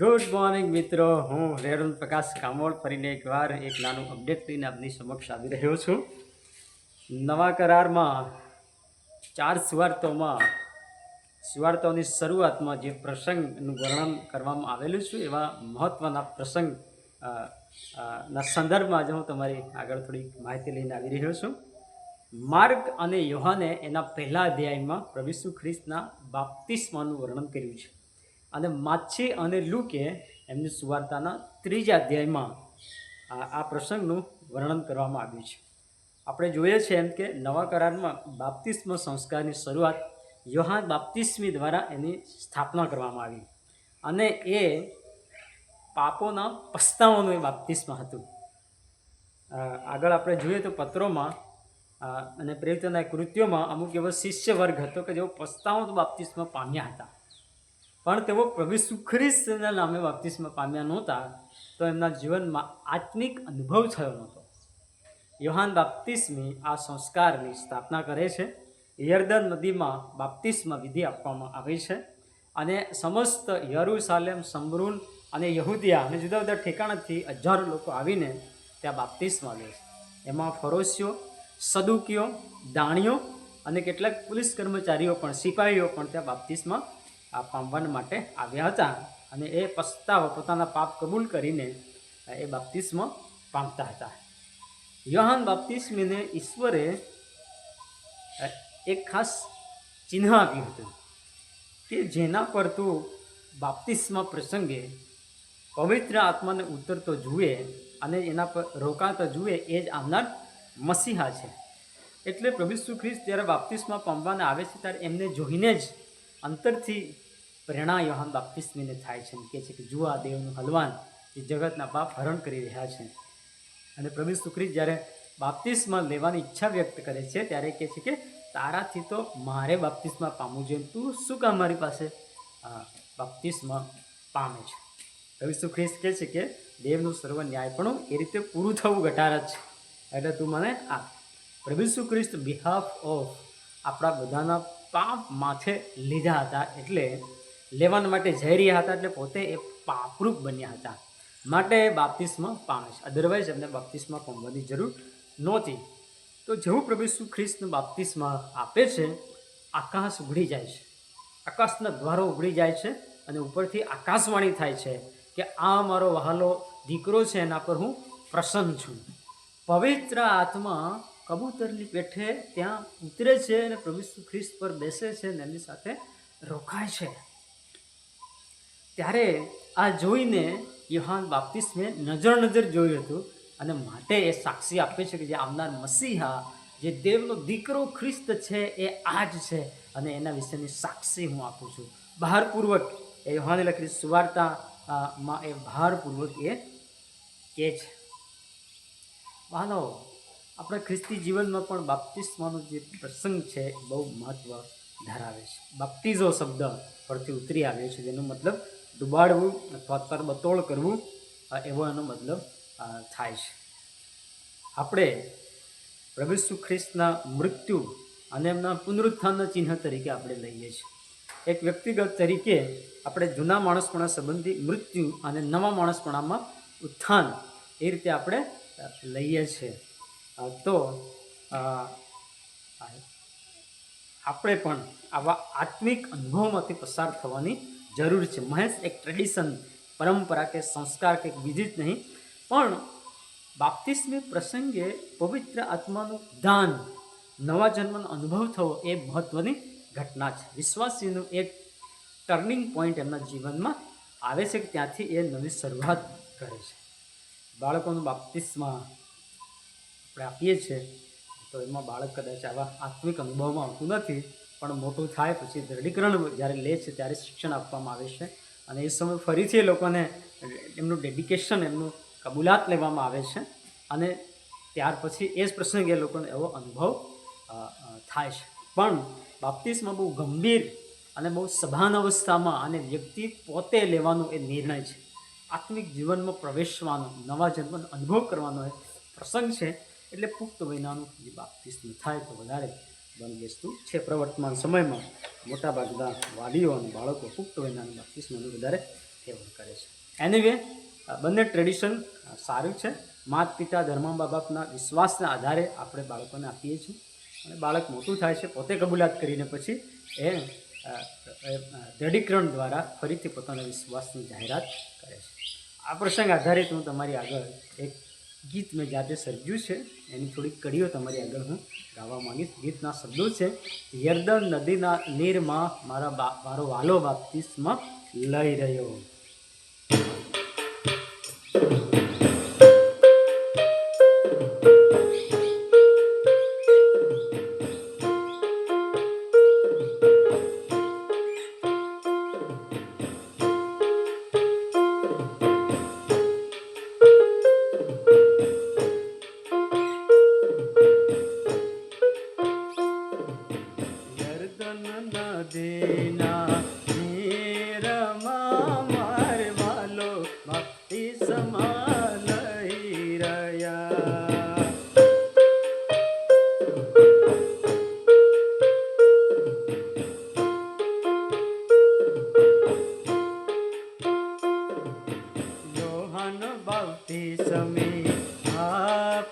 Good morning મિત્રો. હું રેરુલ પ્રકાશ કામોળ ફરીને એકવાર એક નાનું અપડેટ લઈને આપની સમક્ષ આવી રહ્યો છું. નવા કરારમાં ચાર સુવાર્તોમાં સુવાર્તોની શરૂઆતમાં જે પ્રસંગનું વર્ણન કરવામાં આવેલું છે, એવા મહત્ત્વના પ્રસંગ ના સંદર્ભમાં આજે હું તમારી આગળ થોડીક માહિતી લઈને આવી રહ્યો છું. માર્ગ અને યોહાને એના પહેલા અધ્યાયમાં પ્રભુ ખ્રિસ્તના બાપ્તિસ્માનું વર્ણન કર્યું છે. અને માછી અને લુકે એમની સુવાર્તાના ત્રીજા અધ્યાયમાં આ પ્રસંગનું વર્ણન કરવામાં આવ્યું છે. આપણે જોઈએ છીએ એમ કે નવા કરારમાં બાપ્તિસ્મ સંસ્કારની શરૂઆત યોહાન બાપ્તિસ્મી દ્વારા એની સ્થાપના કરવામાં આવી. અને એ પાપોના પસ્તાવાનું એ બાપ્તિસ્મ હતું. આગળ આપણે જોઈએ તો પત્રોમાં અને પ્રેરિતના કૃત્યોમાં અમુક એવો શિષ્ય વર્ગ હતો કે જેઓ પસ્તાવો બાપ્તિસ્મ પામ્યા હતા. પણ તેઓ પ્રભુ સુખ્રિસ્તના નામે બાપ્તિસ્મ પામ્યા નહોતા, તો એમના જીવનમાં આત્મિક અનુભવ થયો નહોતો. યોહાન બાપ્તિસ્મી આ સંસ્કારની સ્થાપના કરે છે. યર્દન નદીમાં બાપ્તિસ્મ વિધિ આપવામાં આવે છે અને સમસ્ત યરુસાલેમ, સમરૂન અને યહૂદિયા અને જુદા જુદા ઠેકાણાથી હજારો લોકો આવીને ત્યાં બાપ્તિસ્મ લે છે. એમાં ફરોશીઓ સદુકીઓ, દાણીઓ અને કેટલાક પોલીસ કર્મચારીઓ પણ, સિપાહીઓ પણ ત્યાં બાપ્તિસ્મા આ પામવા માટે આવ્યા હતા. અને એ પસ્તાવ પોતાના પાપ કબૂલ કરીને એ બાપ્તિસ્મ પામતા હતા. યોહાન બાપ્તિસ્મીને ઈશ્વરે એક ખાસ ચિહ્ન આપ્યું હતું કે જેના પર તું બાપ્તિસ્મ પ્રસંગે પવિત્ર આત્માને ઉતરતો જુએ અને એના પર રોકાતો જુએ એ જ આવનાર મસીહા છે. એટલે પ્રભુ ખ્રિસ્ત જ્યારે બાપ્તિસ્મા પામવાને આવે છે ત્યારે એમને જોઈને જ અંતરથી પ્રેરણા યોહાન બાપ્તિસ્મીને થાય છે કહે છે કે જુઓ આ દેવનું હલવાન જે જગતના પાપ હરણ કરી રહ્યા છે. અને પ્રભુ સુખ્રિસ્ત જ્યારે બાપ્તિસ્મા લેવાની ઈચ્છા વ્યક્ત કરે છે ત્યારે કહે છે કે તારાથી તો મારે બાપ્તિસ્મા પામવું જોઈએ તું શું કામ મારી પાસે બાપ્તિસ્મા પામે છે? રવિ સુખ્રિસ્ત કહે છે કે દેવનું સર્વ ન્યાયપણું એ રીતે પૂરું થવું ઘટાડ જ છે. એટલે તું મને આ પ્રભુ સુખ્રિસ્ત બિહાફ ઓફ આપણા બધાના પાપ માથે લીધા હતા એટલે લેવાના માટે જઈ રહ્યા હતા એટલે પોતે એ પાપરૂપ બન્યા હતા. માટે બાપ્તિસ્મા પામે છે. અદરવાઇઝ એમને બાપ્તિસ્મા પામવાની જરૂર નહોતી. તો જેવું પ્રભુ ઈસુ ખ્રિસ્તનું બાપ્તિસ્મા આપે છે, આકાશ ઉઘડી જાય છે. આકાશના દ્વારો ઉઘડી જાય છે અને ઉપરથી આકાશવાણી થાય છે કે આ મારો વહાલો દીકરો છે, એના પર હું પ્રસન્ન છું. પવિત્ર આત્મા કબૂતરની પેઠે ત્યાં ઉતરે છે અને પ્રભુ ખ્રિસ્ત પર બેસે છે અને એમની સાથે રોકાય છે. ત્યારે આ જોઈને યુહાન બાપ્તિસ્મે નજર નજર જોયું હતું અને માટે એ સાક્ષી આપે છે કે જે આવનાર મસીહા, જે દેવનો દીકરો ખ્રિસ્ત છે એ આ જ છે અને એના વિશેની સાક્ષી હું આપું છું. ભારપૂર્વક એ યોહાને લખેલી સુવાર્તા માં એ ભારપૂર્વક એ કહે છે. વાલો આપણા ખ્રિસ્તી જીવનમાં પણ બાપ્તિસ્માનો જે પ્રસંગ છે એ બહુ મહત્ત્વ ધરાવે છે. બાપ્તિઝો શબ્દ પરથી ઉતરી આવ્યો છે, જેનો મતલબ ડુબાડવું અથવા તરબતોળ કરવું એવો એનો મતલબ થાય છે. આપણે પ્રભુ ઈસુ ખ્રિસ્તના મૃત્યુ અને એમના પુનરુત્થાનના ચિહ્ન તરીકે આપણે લઈએ છીએ. એક વ્યક્તિગત તરીકે આપણે જૂના માણસપણા સંબંધી મૃત્યુ અને નવા માણસપણામાં ઉત્થાન એ રીતે આપણે લઈએ છીએ. તો આપણે પણ આવા આત્મિક અનુભવમાંથી પસાર થવાની જરૂર છે. મહેશ એક ટ્રેડિશન પરંપરા કે સંસ્કાર કે વિધિ જ નહીં, પણ બાપ્તિસ્મી પ્રસંગે પવિત્ર આત્માનું દાન, નવા જન્મનો અનુભવ થવો એ મહત્ત્વની ઘટના છે. વિશ્વાસીનું એક ટર્નિંગ પોઈન્ટ એમના જીવનમાં આવે છે કે ત્યાંથી એ નવી શરૂઆત કરે છે. બાળકોનું બાપ્તિસ્મા આપણે આપીએ છીએ તો એમાં બાળક કદાચ આવા આત્મિક અનુભવમાં આવતું નથી, પણ મોટું થાય પછી દૃઢીકરણ જ્યારે લે છે ત્યારે શિક્ષણ આપવામાં આવે છે. અને એ સમય ફરીથી એ લોકોને એમનું ડેડિકેશન એમનું કબૂલાત લેવામાં આવે છે. અને ત્યાર પછી એ જ પ્રસંગે એ લોકોને એવો અનુભવ થાય છે. પણ બાપ્તિસ્મા બહુ ગંભીર અને બહુ સભાન અવસ્થામાં અને વ્યક્તિ પોતે લેવાનો એ નિર્ણય છે. આત્મિક જીવનમાં પ્રવેશવાનો, નવા જન્મનો અનુભવ કરવાનો એ પ્રસંગ છે. એટલે પુખ્ત મહિનાનું જે બાપ્તિસ્મ થાય તો વધારે બની વસ્તુ છે. પ્રવર્તમાન સમયમાં મોટાભાગના વાલીઓ અને બાળકો પુખ્ત વયનાનું બાપ્તિસ્મનું વધારે સેવન કરે છે. એનીવે બંને ટ્રેડિશન સારું છે. માત પિતા ધર્મા બા બાપના વિશ્વાસના આધારે આપણે બાળકોને આપીએ છીએ. અને બાળક મોટું થાય છે, પોતે કબૂલાત કરીને પછી એ દૃઢીકરણ દ્વારા ફરીથી પોતાના વિશ્વાસની જાહેરાત કરે છે. આ પ્રસંગ આધારિત હું તમારી આગળ એક ગીત મેં જાતે સર્જ્યું છે. એની થોડીક કડીઓ તમારી આગળ હું ગાવા માંગીશ. ગીતના શબ્દો છે યર્દન નદીના નીરમાં મારા મારો વાલો બાપ્તિસ્મા લઈ રહ્યો.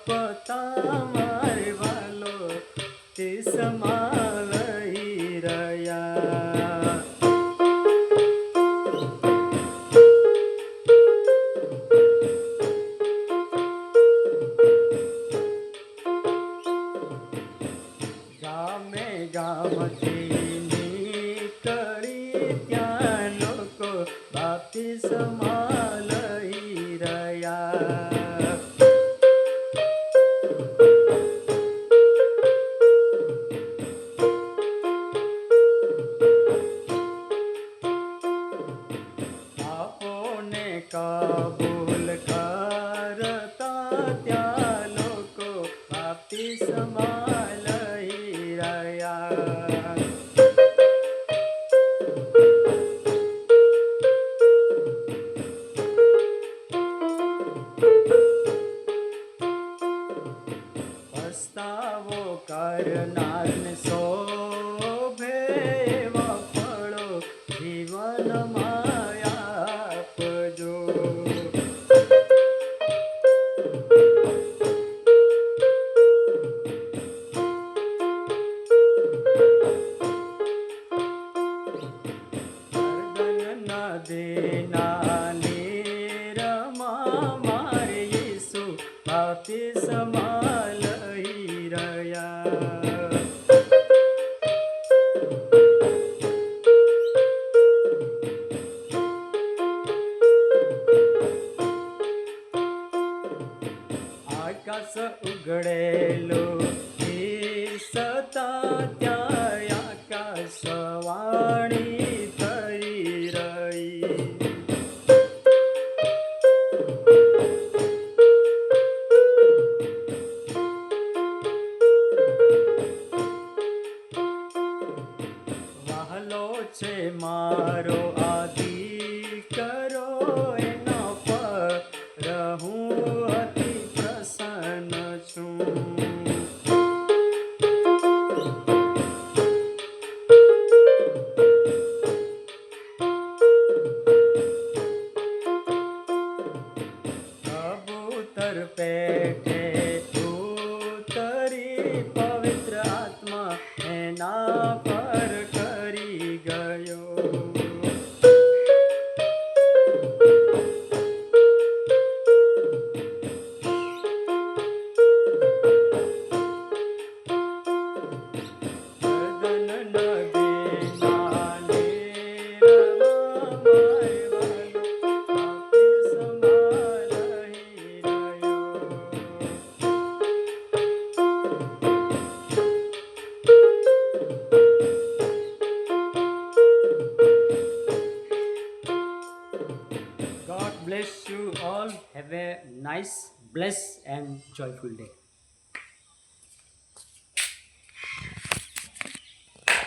આપતા મારે વાલો તે સમા લઈ રહ્યા. ગામે ગામથી મારો આદિ કરો એના પર હું અતિ પ્રસન્ન છું. કબૂતર પેટે nice, blessed, and joyful day.